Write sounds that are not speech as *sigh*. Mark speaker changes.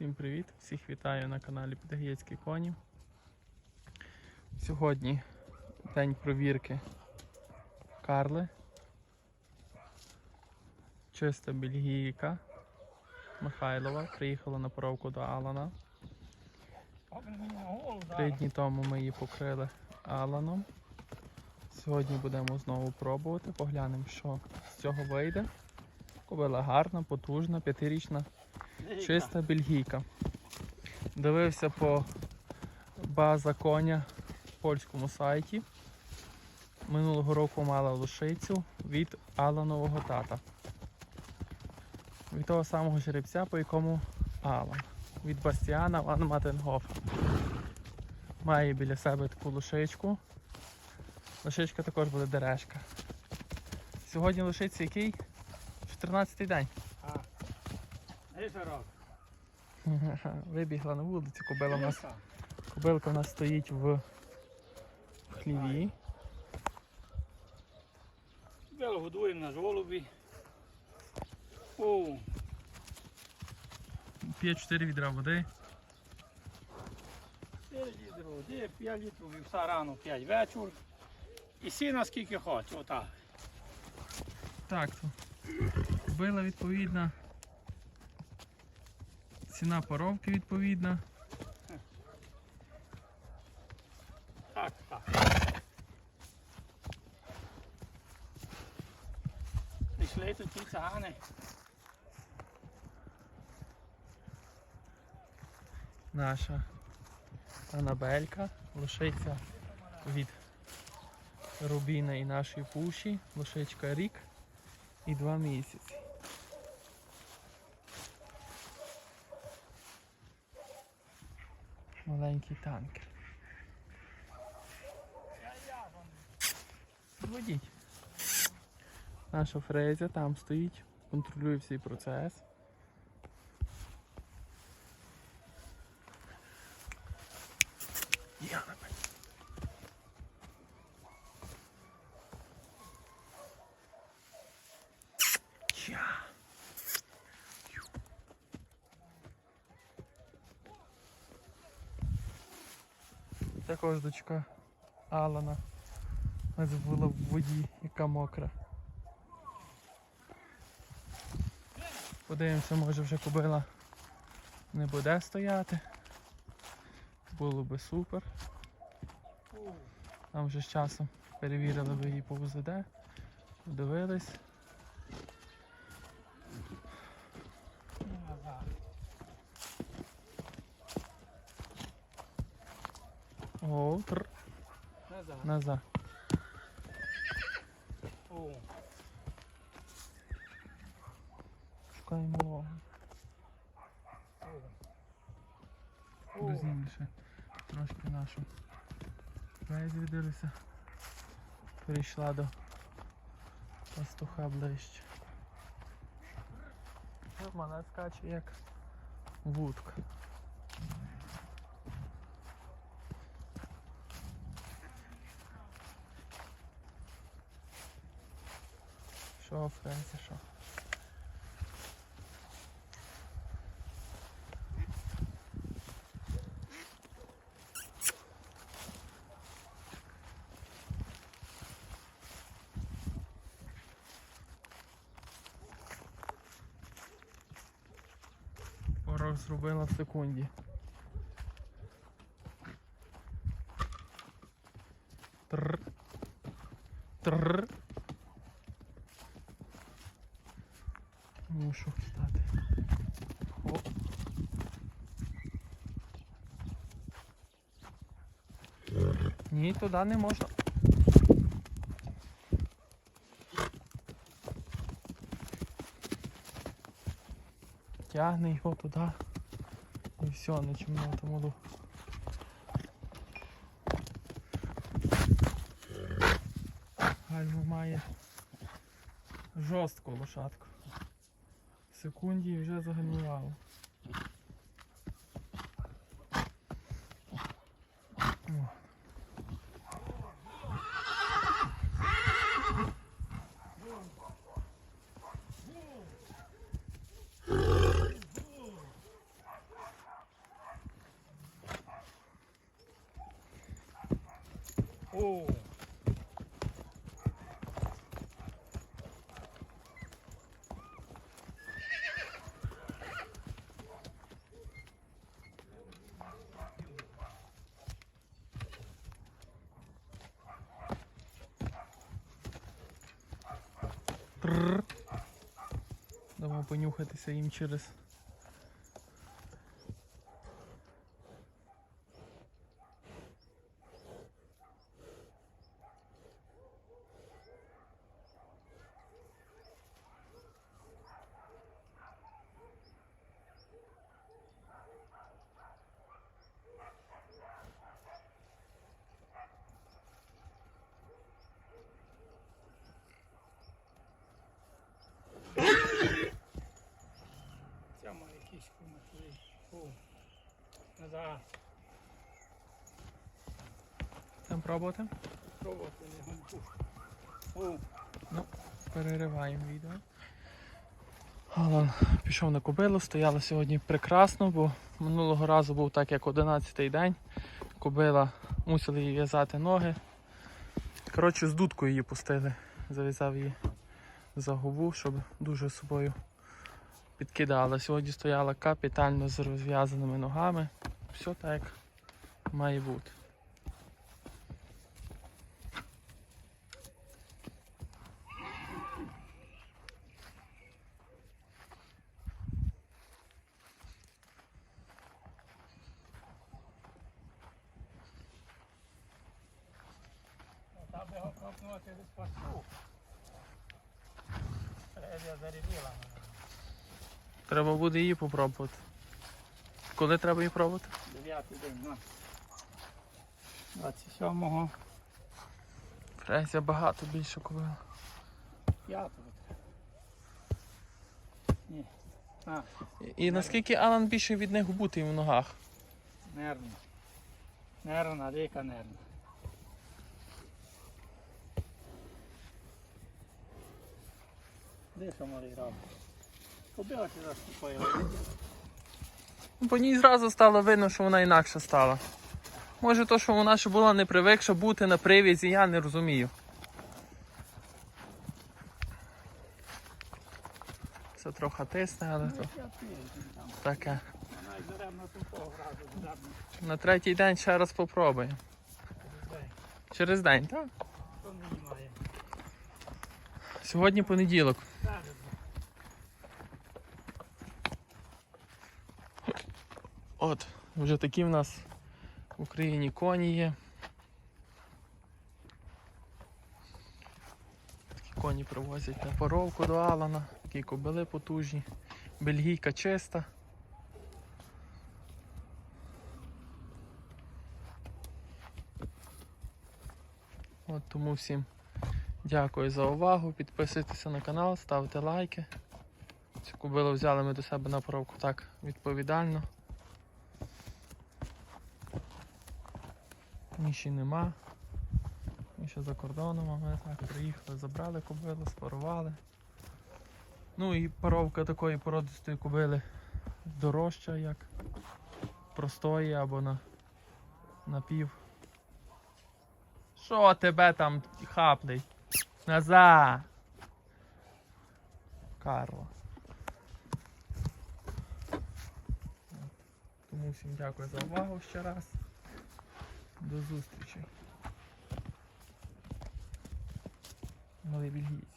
Speaker 1: Всім привіт! Всіх вітаю на каналі Підгаєцькі коні. Сьогодні день провірки Карли. Чиста бельгійка Михайлова. Приїхала на поровку до Алана. Три дні тому ми її покрили Аланом. Сьогодні будемо знову пробувати, поглянемо, що з цього вийде. Кобила гарна, потужна, п'ятирічна, чиста бельгійка. Дивився по база коня в польському сайті. Минулого року мала лошицю від Аланового тата. Від того самого жеребця, по якому Алан. Від Бастіана Ван Матенгоф. Має біля себе таку лошичку. Лошичка також буде дерешка. Сьогодні лошиці який? 14-й день.
Speaker 2: Гейзерок. *laughs*
Speaker 1: Вибігла на вулицю, кобила у нас. Кобилка у нас стоїть в в хліві.
Speaker 2: Вело годуємо на жолобі. О,
Speaker 1: П'є 4 відра води.
Speaker 2: 4 літри води, 5 літрів вівса рано, 5 вечір. І сіна скільки хоче, отак.
Speaker 1: Так, то кобила відповідна. Ціна поровки відповідна.
Speaker 2: Так, так. Тут ті цигани.
Speaker 1: Наша Анабелька, лошиця від Рубіна і нашої пуші. Лошичка рік і два місяці. Маленький танкер. Водіть. Наша фрезя там стоїть, контролює всій процес. Також дочка Алана. Ось була в воді, яка мокра. Подивимося, може вже кобила не буде стояти. Було би супер. Там вже з часом перевірили ви її по УЗД, подивились. О, тр,
Speaker 2: Назад.
Speaker 1: назад. Шукаємо вологу.
Speaker 2: о.
Speaker 1: Розумніше. Трошки нашу звідилися. Перейшла до пастуха ближче. Вона скаче як вудка. Що, Френсі, що? Порох зробила в секунді. Трр. Трр. Мушу встати. Хоп. Ні, туди не можна. Тягне його туди. І все, на чому тому Гальма має жорстку лошадку. Секунді і вже загальмувало. Дамо понюхатися їм через.
Speaker 2: Ця має кішку метли. О. Назад.
Speaker 1: Там пробувати?
Speaker 2: Пробувати не гонку. О.
Speaker 1: Перериваємо відео. Алан пішов на кобилу, стояла сьогодні прекрасно, бо минулого разу був так, як 11-й день. Кобила мусили їй в'язати ноги. Коротше, з дудкою її пустили. Зав'язав її за губу, щоб дуже собою підкидала. Сьогодні стояла капітально з розв'язаними ногами. Все так, як має бути. Треба буде її попробувати. Коли треба її пробувати?
Speaker 2: Дев'ятий день, на. 27-го.
Speaker 1: Фрезя багато більше кобила.
Speaker 2: П'ятого. Ні. А,
Speaker 1: І, і наскільки Алан більше від них бути в ногах?
Speaker 2: нервно. Нервна, ріка нервна. Де що малий робить? Побила ти заступила.
Speaker 1: По ній зразу стало видно, що вона інакша стала. Може то, що вона ще була не привикша бути на привізі, я не розумію. Це трохи тисне, але то таке. На третій день ще раз попробуємо. Через день, так? Сьогодні понеділок. От, вже такі в нас в Україні коні є. Такі коні привозять на поровку до Алана, такі кобили потужні, бельгійка чиста. От тому всім дякую за увагу. Підписуйтеся на канал, ставте лайки. Цю кобилу взяли ми до себе на поровку так відповідально. Міші нема. Міша за кордоном, а ми так приїхали, забрали кобилу, спарували. Ну і паровка такої породистої кобили дорожча, як простої або на, на пів. Що тебе там хаплить? Назад! Карло. Тому всім дякую за увагу ще раз. До зустрічі. Новий бельгійці.